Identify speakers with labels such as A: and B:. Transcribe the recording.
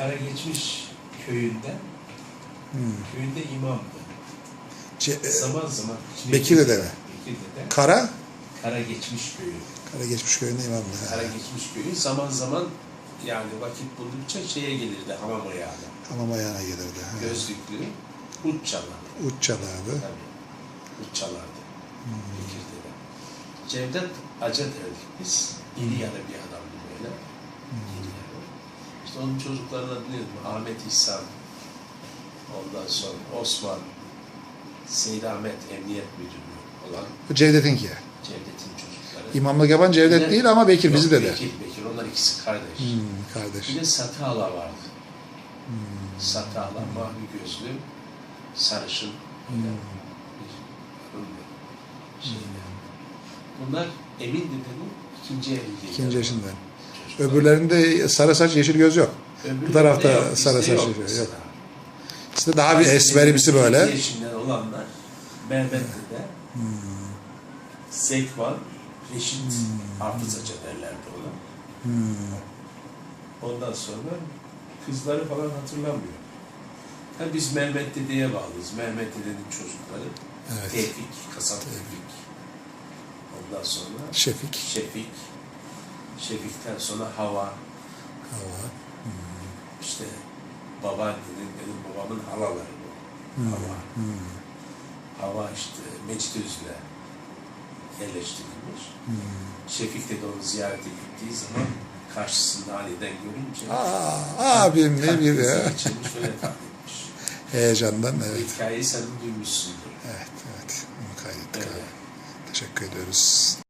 A: Karageçmiş köyünde,
B: Hmm.
A: köyünde imamdı.
B: Ce- e,
A: Zaman zaman...
B: Bekirli'de mi?
A: Bekirli'de.
B: Kara,
A: Karageçmiş köyü.
B: Kara geçmiş köyünde imamdı. Ha.
A: Karageçmiş köyü zaman zaman yani vakit buldukça şeye gelirdi hamam ayağına.
B: Hamam ayağına gelirdi. Ha.
A: Gözlüklü, çalardı.
B: Uç çalardı.
A: Tabii. Ut çalardı. Bekirli'de. Cevdet Aca derdik biz. İri yarı bir adamdı böyle. Yarı. İşte onun çocuklarını biliyordum. Ahmet İhsan, ondan sonra Osman, Seyit Ahmet Emniyet Müdürü olan
B: Bu Cevdet'inki.
A: Cevdet'in çocukları.
B: İmamlık yapan Cevdet
A: de-
B: değil ama Bekir
A: Yok,
B: bizi dedi.
A: Bekir, Bekir. Onlar ikisi kardeş.
B: Hmm, kardeş.
A: Bir de Satala vardı. Satala, mavi gözlü, sarışın. Hanımdı. Şey. Bunlar Emin dedenin ikinci evliliği.
B: İkinci yaşından. Öbürlerinde sarı saç yeşil göz yok.
A: Öbürü
B: bu tarafta
A: yok,
B: sarı saç yeşil
A: mesela.
B: yok. İşte daha bir esmerimsi böyle.
A: Yaşından olanlar Mehmet dede, Zekvan, Reşit Hafız Hoca derlerdi ona.
B: Hmm.
A: Ondan sonra kızları falan hatırlamıyor. Ha biz Mehmet Dede'ye bağlıyız. Mehmet Dede'nin çocukları.
B: Evet.
A: Tevfik, Kasap Tevfik. Ondan sonra
B: Şefik.
A: Şefik. Şefik'ten sonra Hava.
B: Hava.
A: İşte babaannenin, benim babamın halaları bu. Hava.
B: Hmm.
A: Hava işte Mecid Özlü'ye yerleştirilmiş.
B: Hmm.
A: Şefik de onu ziyarete gittiği zaman karşısında aniden görünce
B: Aa, abim ne bir ya.
A: geçirmiş etmiş.
B: Heyecandan
A: Bu
B: evet.
A: hikayeyi sen duymuşsundur.
B: Evet evet. Onu kaydettik
A: Öyle.
B: abi. Teşekkür ediyoruz.